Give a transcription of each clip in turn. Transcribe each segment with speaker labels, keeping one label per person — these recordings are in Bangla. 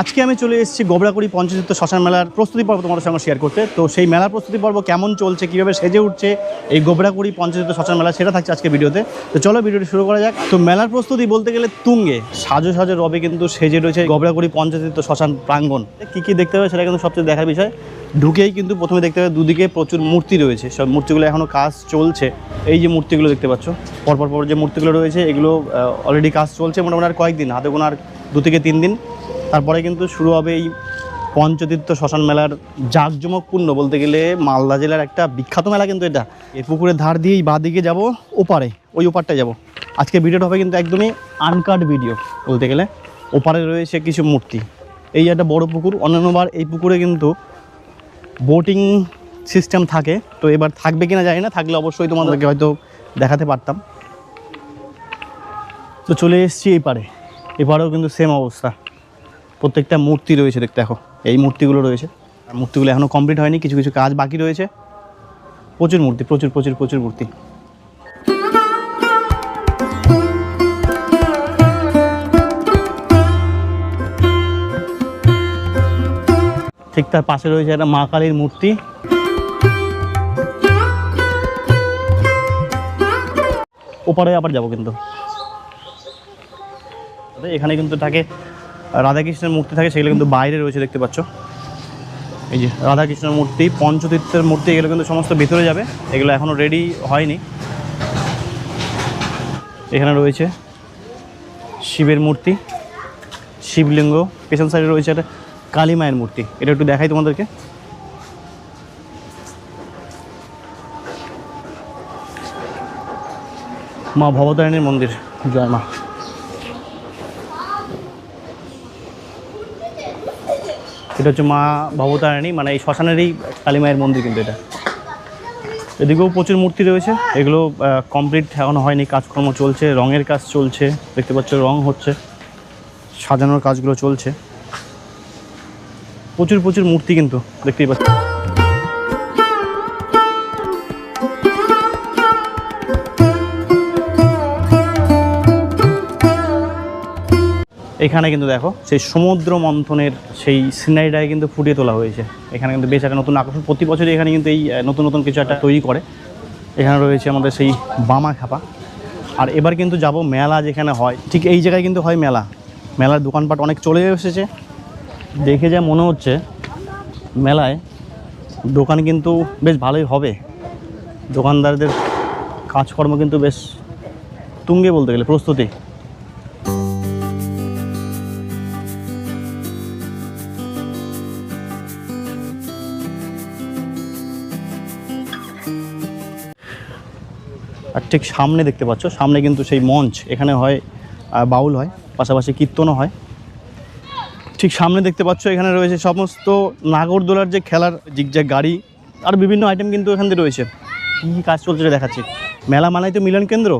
Speaker 1: আজকে আমি চলে এসেছি গোবরাকুড়ি পঞ্চতীর্থ শ্মশান মেলার প্রস্তুতি পর্ব তোমাদের সঙ্গে শেয়ার করতে। তো সেই মেলার প্রস্তুতি পর্ব কেমন চলছে, কীভাবে সেজে উঠছে, এই গোবরাকুড়ি পঞ্চতীর্থ শ্মশান মেলা সেটা থাকছে আজকে ভিডিওতে তো। চলো ভিডিওটি শুরু করা যাক। তো মেলার প্রস্তুতি বলতে গেলে তুঙ্গে, সাজো সাজো রবে কিন্তু সেজে রয়েছে গোবরাকুড়ি পঞ্চতীর্থ শ্মশান প্রাঙ্গণ। কী কী দেখতে হবে সেটা কিন্তু সবচেয়ে দেখার বিষয়। ঢুকেই কিন্তু প্রথমে দেখতে হবে দুদিকে প্রচুর মূর্তি রয়েছে। সব মূর্তিগুলো এখনও কাজ চলছে। এই যে মূর্তিগুলো দেখতে পাচ্ছ, পরপর পর যে মূর্তিগুলো রয়েছে, এগুলো অলরেডি কাজ চলছে মোটামুটি আর কয়েকদিন, হাতে গোনার দু থেকে তিন দিন। তারপরে কিন্তু শুরু হবে এই পঞ্চতীর্থ শ্মশান মেলার জাঁকজমকপূর্ণ বলতে গেলে মালদা জেলার একটা বিখ্যাত মেলা কিন্তু এটা। এই পুকুরের ধার দিয়েই বাঁ দিকে যাব, ওপারে, ওই ওপারটায় যাব। আজকে ভিডিওটা হবে কিন্তু একদমই আনকাট ভিডিও বলতে গেলে। ওপারে রয়েছে কিছু মূর্তি। এই একটা বড় পুকুর অন্যান্যবার এই পুকুরে কিন্তু বোটিং সিস্টেম থাকে। তো এবার থাকবে কিনা জানি না, থাকলে অবশ্যই তোমাদেরকে হয়তো দেখাতে পারতাম। তো চলে এসেছি এই পারে এপারেও কিন্তু সেম অবস্থা। প্রত্যেকটা মূর্তি রয়েছে দেখতে দেখো, এই মূর্তিগুলো রয়েছে। আর মূর্তিগুলো এখনও কমপ্লিট হয়নি, কিছু কিছু কাজ বাকি রয়েছে। প্রচুর মূর্তি, প্রচুর প্রচুর প্রচুর মূর্তি। ঠিক তার পাশে রয়েছে একটা মা কালীর মূর্তি। ওপারে আবার যাব কিন্তু। এখানে কিন্তু থাকে রাধাকৃষ্ণের মূর্তি থাকে, সেগুলো কিন্তু বাইরে রয়েছে, দেখতে পাচ্ছ। এই যে রাধাকৃষ্ণের মূর্তি, পঞ্চতীর্থের মূর্তি, এগুলো কিন্তু সমস্ত ভিতরে যাবে। এগুলো এখনও রেডি হয়নি। এখানে রয়েছে শিবের মূর্তি, শিবলিঙ্গ, পেছন সাইডে রয়েছে একটা কালী মায়ের মূর্তি। এটা একটু দেখাই তোমাদেরকে। মা ভবতারিণীর মন্দির। জয় মা। এটা হচ্ছে মা ভবতারিণী মানে এই শ্মশানেরই কালী মায়ের মন্দির কিন্তু এটা। এদিকেও প্রচুর মূর্তি রয়েছে, এগুলো কমপ্লিট এখনও হয়নি, কাজকর্ম চলছে, রঙের কাজ চলছে, দেখতে পাচ্ছ রং হচ্ছে, সাজানোর কাজগুলো চলছে। প্রচুর প্রচুর মূর্তি কিন্তু দেখতেই পাচ্ছ। এখানে কিন্তু দেখো, সেই সমুদ্র মন্থনের সেই সিনারিটাকে কিন্তু ফুটিয়ে তোলা হয়েছে। এখানে কিন্তু বেশ একটা নতুন আকর্ষণ। প্রতি বছরই এখানে কিন্তু এই নতুন নতুন কিছু একটা তৈরি করে। এখানে রয়েছে আমাদের সেই বামা খাপা আর এবার কিন্তু যাব মেলা যেখানে হয়। ঠিক এই জায়গায় কিন্তু হয় মেলা। মেলার দোকানপাট অনেক চলে এসেছে। দেখে যা মনে হচ্ছে, মেলায় দোকান কিন্তু বেশ ভালোই হবে। দোকানদারদের কাজকর্ম কিন্তু বেশ তুঙ্গে বলতে গেলে, প্রস্তুতি। আর ঠিক সামনে দেখতে পাচ্ছ, সামনে কিন্তু সেই মঞ্চ, এখানে হয় বাউল হয়, পাশাপাশি কীর্তনও হয়। ঠিক সামনে দেখতে পাচ্ছ, এখানে রয়েছে সমস্ত নাগরদোলার যে খেলার জিগজ্যাগ গাড়ি, আর বিভিন্ন আইটেম কিন্তু এখান থেকে রয়েছে। কী কাজ চলছে দেখাচ্ছি। মেলা মানেই তো মিলন কেন্দ্র,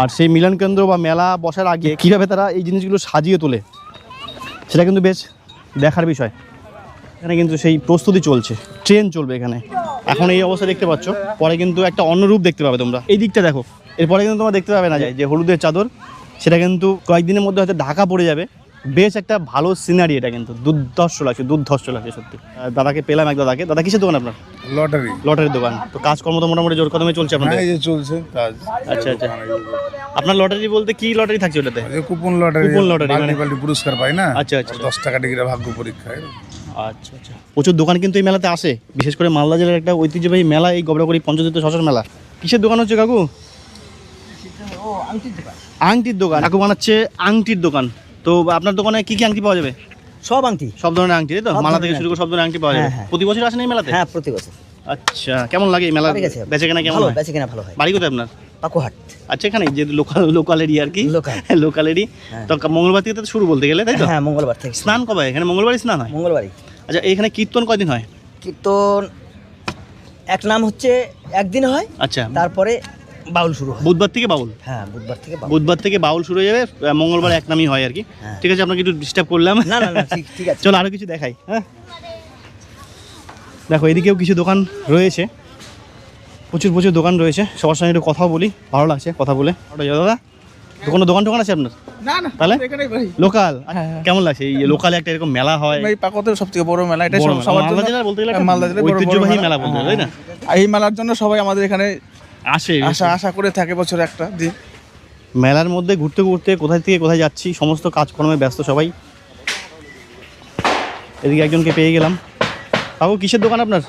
Speaker 1: আর সেই মিলন কেন্দ্র বা মেলা বসার আগে কীভাবে তারা এই জিনিসগুলো সাজিয়ে তোলে, সেটা কিন্তু বেশ দেখার বিষয়। এখানে কিন্তু সেই প্রস্তুতি চলছে ট্রেন চলবে এখানে। এখন এই অবস্থা দেখতে পাচ্ছ পরে কিন্তু একটা অন্য রূপ দেখতে পাবে তোমরা। এই দিকটা দেখো এরপরে কিন্তু তোমরা দেখতে পাবে না যায় যে হলুদের চাদর সেটা কিন্তু কয়েকদিনের মধ্যে হয়তো ঢাকা পড়ে যাবে। বেশ একটা ভালো সিনারি এটা কিন্তু দুর্ধর্ষ লাগছে দুর্ধর্ষ লাগছে সত্যি। দাদাকে পেলাম এক দাদাকে। দাদা কিসের দোকান আপনার?
Speaker 2: লটারি
Speaker 1: লটারির দোকান। তো কাজকর্ম তো মোটামুটি জোর কদমে চলছে আপনাদের?
Speaker 2: হ্যাঁ এই যে চলছে কাজ।
Speaker 1: আচ্ছা আচ্ছা। আপনার লটারি বলতে কি লটারি থাকছে ওটাতে?
Speaker 2: কুপন লটারি
Speaker 1: কুপন লটারি মানে-
Speaker 2: পুরস্কার পাই না।
Speaker 1: আচ্ছা আচ্ছা।
Speaker 2: দশ টাকা টিকিটে ভাগ্য পরীক্ষায়।
Speaker 1: আচ্ছা আচ্ছা। প্রচুর দোকান কিন্তু এই মেলাতে আসে। বিশেষ করে মালদা জেলার একটা ঐতিহ্যবাহী মেলা এই গবরাকড়ি পঞ্চতীর্থ শ্মশান মেলা। কিসের দোকান হচ্ছে কাকু? আংটির দোকান। কাকু বানাচ্ছে আংটির দোকান। তো আপনার দোকানে কি কি আংটি পাওয়া যাবে?
Speaker 3: সব আংটি।
Speaker 1: সব ধরনের আংটি তাই তো? মালা থেকে শুরু করে সব ধরনের আংটি পাওয়া যাবে।
Speaker 3: হ্যাঁ, হ্যাঁ।
Speaker 1: প্রতি বছর আসেন এই মেলাতে?
Speaker 3: হ্যাঁ প্রতি বছর।
Speaker 1: আচ্ছা কেমন লাগে এই মেলা? বেচে কেনা কেমন
Speaker 3: ভালো বেচে কেনা ভালো হয়।
Speaker 1: বাড়ি কোথায় আপনার?
Speaker 3: পাকুহাট
Speaker 1: আচ্ছা এখানে যে লোকাল লোকালেরই আর কি।
Speaker 3: Local।
Speaker 1: লোকালেরই।
Speaker 3: হ্যাঁ।
Speaker 1: তো মঙ্গলবার থেকে তো শুরু বলতে গেলে তাই তো?
Speaker 3: হ্যাঁ মঙ্গলবার থেকে
Speaker 1: স্নান কবে? এখানে মঙ্গলবারই স্নান হয়?
Speaker 3: মঙ্গলবারই।
Speaker 1: আচ্ছা এখানে কীর্তন কয়দিন হয়?
Speaker 3: কীর্তন এক নাম হচ্ছে একদিন হয়
Speaker 1: আচ্ছা।
Speaker 3: তারপরে বাউল শুরু হয়।
Speaker 1: বুধবার থেকে বাউল?
Speaker 3: হ্যাঁ বুধবার থেকে বাউল।
Speaker 1: বুধবার থেকে বাউল শুরু হয়ে যাবে মঙ্গলবার এক নামই হয় আর কি।
Speaker 3: হ্যাঁ।
Speaker 1: ঠিক আছে আপনাকে একটু ডিস্টার্ব করলাম।
Speaker 3: না না না ঠিক ঠিক আছে।
Speaker 1: চলো আরও কিছু দেখাই হ্যাঁ? দেখো এদিকেও কিছু দোকান রয়েছে। প্রচুর প্রচুর দোকান রয়েছে। সবার সঙ্গে একটু কথাও বলি ভালো লাগছে কথা বলে। দাদা। কোনো দোকান টোকান আছে আপনার?
Speaker 4: না না
Speaker 1: তাহলে? লোকাল?
Speaker 4: হ্যাঁ, হ্যাঁ।
Speaker 1: কেমন লাগছে? এই লোকালে একটা এরকম মেলা হয়।
Speaker 4: পাকতের বড় মেলা এটা। সবার
Speaker 1: মালদা জেলার বলতে গেলে
Speaker 4: মালদা জেলার বড়- বড়
Speaker 1: ঐতিহ্যবাহী মেলা। বলতে তাই না?
Speaker 4: এই মেলার জন্য সবাই আমাদের এখানে
Speaker 1: আসে
Speaker 4: আশা আশা করে থাকে বছরে একটা দিন।
Speaker 1: মেলার মধ্যে ঘুরতে ঘুরতে কোথায় থেকে কোথায় যাচ্ছি সমস্ত কাজকর্মে ব্যস্ত সবাই। এদিকে একজনকে পেয়ে গেলাম। কাকু কিসের দোকান আপনার?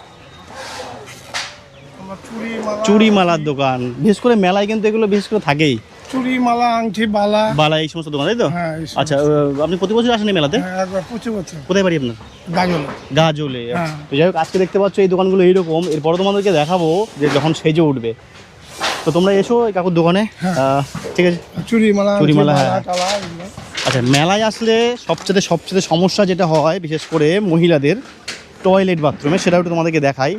Speaker 1: চুড়ি মালার দোকান। বিশেষ করে মেলায় কিন্তু এগুলো বিশেষ করে থাকেই।
Speaker 5: চুরি মালা আংটি বালা।
Speaker 1: বালা এই সমস্ত দোকান তাই তো?
Speaker 5: হ্যাঁ, এই।
Speaker 1: আচ্ছা আহ, আপনি প্রতি বছর আসেন এই মেলাতে?
Speaker 5: হ্যাঁ, একবার প্রচুর বছর।
Speaker 1: কোথায় বাড়ি আপনার?
Speaker 5: গাজল।
Speaker 1: গাজলে
Speaker 5: হ্যাঁ।
Speaker 1: তো যাই হোক আজকে দেখতে পাচ্ছ এই দোকানগুলো এইরকম। এরপরে তোমাদেরকে দেখাবো যে যখন সেজে উঠবে। তো তোমরা এসো এই কাকুর দোকানে। আহ, ঠিক আছে।
Speaker 5: চুরি মালা
Speaker 1: চুরি মালা, হ্যাঁ।
Speaker 5: টালা এগুলো।
Speaker 1: আচ্ছা মেলায় আসলে সবচেয়ে সবচেয়ে সমস্যা যেটা হয় বিশেষ করে মহিলাদের টয়লেট বাথরুমে সেটাও একটু তোমাদেরকে দেখাই।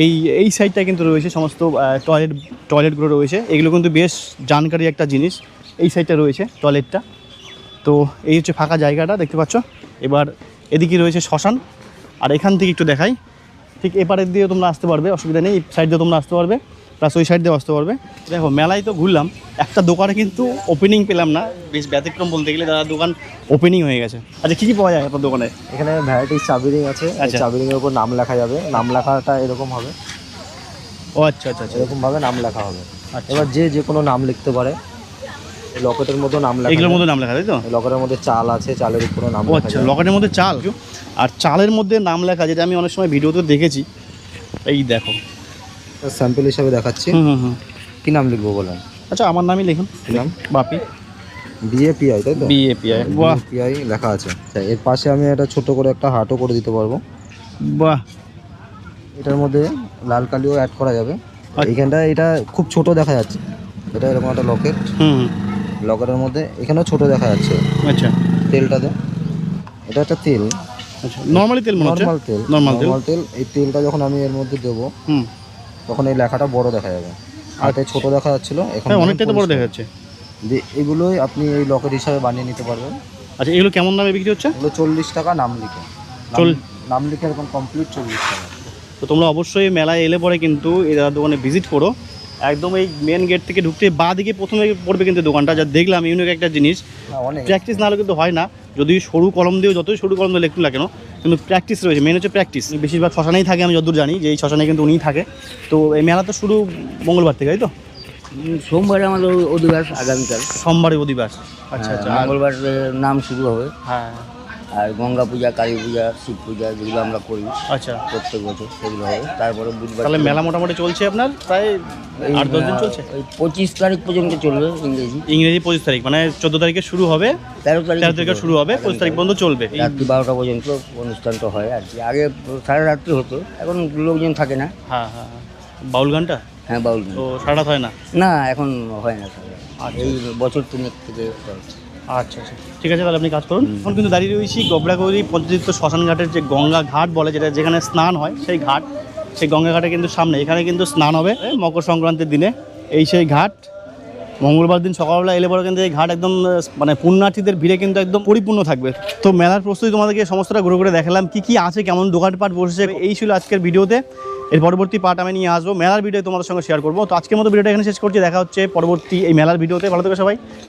Speaker 1: এই এই সাইডটা কিন্তু রয়েছে সমস্ত টয়লেট টয়লেটগুলো রয়েছে। এগুলো কিন্তু বেশ জানকারি একটা জিনিস। এই সাইডটা রয়েছে টয়লেটটা তো এই হচ্ছে ফাঁকা জায়গাটা, দেখতে পাচ্ছ? এবার এদিকে রয়েছে শ্মশান। আর এখান থেকে একটু দেখাই। ঠিক এপারের দিয়ে তোমরা আসতে পারবে, অসুবিধা নেই। এই সাইড দিয়ে তোমরা আসতে পারবে। প্লাস ওই সাইড দিয়ে আসতে পারবে। দেখো মেলায় তো ঘুরলাম একটা দোকানে কিন্তু ওপেনিং পেলাম না বেশ ব্যতিক্রম বলতে গেলে দাদা দোকান ওপেনিং হয়ে গেছে। আচ্ছা কী কী পাওয়া যায় আপনার দোকানে?
Speaker 6: এখানে ভ্যারাইটিস চাবি রিং আছে
Speaker 1: আচ্ছা।
Speaker 6: চাবি রিং উপর নাম লেখা যাবে নাম লেখাটা এরকম হবে।
Speaker 1: ও আচ্ছা আচ্ছা আচ্ছা।
Speaker 6: এরকমভাবে নাম লেখা হবে।
Speaker 1: আচ্ছা।
Speaker 6: এবার যে যে কোনো নাম লিখতে পারে লকেটের মধ্যে নাম লেখা
Speaker 1: এগুলোর। মধ্যে নাম লেখা তাই তো?
Speaker 6: লকেটের মধ্যে চাল আছে চালের উপরে নাম লেখা
Speaker 1: আচ্ছা লকেটের মধ্যে চাল? আর চালের মধ্যে নাম লেখা যেটা আমি অনেক সময় ভিডিওতে দেখেছি এই দেখো
Speaker 6: স্যাম্পল হিসাবে দেখাচ্ছি।
Speaker 1: হুম হুম
Speaker 6: কি নাম লিখব বলেন?
Speaker 1: আচ্ছা আমার নামই লিখুন।
Speaker 6: নাম?
Speaker 1: বাপি।
Speaker 6: বিএপিআই তাই তো?
Speaker 1: বিএপিআই বাহ।
Speaker 6: বিএপিআই লেখা আছে। আচ্ছা, এর পাশে আমি একটা ছোট করে একটা হাটও করে দিতে পারব।
Speaker 1: বাহ।
Speaker 6: এটার মধ্যে লাল কালিও অ্যাড করা যাবে।
Speaker 1: আচ্ছা।
Speaker 6: এইখানটা এটা খুব ছোট দেখা যাচ্ছে। এটা এরকম একটা লকেট
Speaker 1: হুম।
Speaker 6: লকেটের মধ্যে এখানেও ছোট দেখা যাচ্ছে।
Speaker 1: আচ্ছা।
Speaker 6: তেলটাতে। এটা একটা তেল।
Speaker 1: আচ্ছা নর্মালি তেল মনে হচ্ছে?
Speaker 6: নর্মাল তেল।
Speaker 1: নর্মাল তেল।
Speaker 6: নর্মাল তেল। এই তেলটা যখন আমি এর মধ্যে দেবো
Speaker 1: হুম।
Speaker 6: তখন এই লেখাটা বড় দেখা যাবে। আর আগে ছোট দেখা যাচ্ছিল এখন
Speaker 1: হ্যাঁ অনেকটাই তো বড় দেখা যাচ্ছে
Speaker 6: যে এগুলোই আপনি এই লকেট হিসাবে বানিয়ে নিতে পারবেন।
Speaker 1: আচ্ছা এগুলো কেমন দামে বিক্রি হচ্ছে?
Speaker 6: এগুলো চল্লিশ টাকা নাম লিখে। নাম-
Speaker 1: চল-
Speaker 6: নাম লিখে এরকম কমপ্লিট চল্লিশ টাকা।
Speaker 1: তো তোমরা অবশ্যই মেলায় এলে পরে কিন্তু এই দাদার দোকানে ভিজিট করো। একদম এই মেন গেট থেকে ঢুকতে বাঁ দিকে প্রথমে পড়বে কিন্তু দোকানটা। যা দেখলাম ইউনিক একটা জিনিস। প্র্যাকটিস না হলে কিন্তু হয় না। যদি সরু কলম দিয়েও যতই সরু কলম দিয়ে লিখুন না কেন কিন্তু প্র্যাকটিস রয়েছে মেন হচ্ছে প্র্যাকটিস বেশিরভাগ শ্মশানেই থাকে আমি যতদূর জানি যে এই শ্মশানে কিন্তু উনিই থাকে। তো এই মেলা তো শুরু মঙ্গলবার থেকে তাই তো?
Speaker 3: সোমবারে আমাদের অধিবাস আগামীকাল।
Speaker 1: সোমবারে অধিবাস। আচ্ছা আচ্ছা
Speaker 3: মঙ্গলবার নাম শুরু হবে।
Speaker 1: হ্যাঁ।
Speaker 3: আর গঙ্গা পূজা কালী পূজা শিব পূজা যেগুলো আমরা করি
Speaker 1: আচ্ছা।
Speaker 3: প্রত্যেক বছর সেগুলো হবে তারপরে বুধবার
Speaker 1: তাহলে মেলা মোটামুটি চলছে আপনার? প্রায় আট দশ দিন চলছে?
Speaker 3: ওই পঁচিশ তারিখ পর্যন্ত চলবে ইংরেজি।
Speaker 1: ইংরেজি পঁচিশ তারিখ মানে চোদ্দ তারিখে শুরু হবে
Speaker 3: তেরো তারিখ
Speaker 1: তেরো তারিখে শুরু হবে পঁচিশ তারিখ পর্যন্ত চলবে।
Speaker 3: রাত্রি বারোটা পর্যন্ত অনুষ্ঠানটা হয় আর কি। আগে সাড়ে রাত্রি হতো এখন লোকজন থাকে না।
Speaker 1: হ্যাঁ হ্যাঁ হ্যাঁ। বাউল গানটা?
Speaker 3: হ্যাঁ বাউল গান।
Speaker 1: তো সারা রাত হয় না?
Speaker 3: না এখন হয় না সাড়ে রাত। এই বছর তিনেক থেকে।
Speaker 1: আচ্ছা আচ্ছা। ঠিক আছে তাহলে আপনি কাজ করুন। এখন কিন্তু দাঁড়িয়ে রয়েছি গবড়াগৌরি পঞ্চতীর্থ শ্মশান ঘাটের যে গঙ্গা ঘাট বলে যেটা যেখানে স্নান হয় সেই ঘাট সেই গঙ্গা ঘাটে কিন্তু সামনে। এখানে কিন্তু স্নান হবে মকর সংক্রান্তির দিনে। এই সেই ঘাট মঙ্গলবার দিন সকালবেলা এলে পরে কিন্তু এই ঘাট একদম মানে পুণ্যার্থীদের ভিড়ে কিন্তু একদম পরিপূর্ণ থাকবে। তো মেলার প্রস্তুতি তোমাদেরকে সমস্তটা ঘুরে ঘুরে দেখালাম কি কি আছে কেমন দোকানপাট বসেছে এই ছিল আজকের ভিডিওতে। এর পরবর্তী পার্ট আমি নিয়ে আসব। মেলার ভিডিও তোমাদের সঙ্গে শেয়ার করব। তো আজকের মতো ভিডিওটা এখানে শেষ করছি। দেখা হচ্ছে পরবর্তী এই মেলার ভিডিওতে। ভালো থেকো সবাই।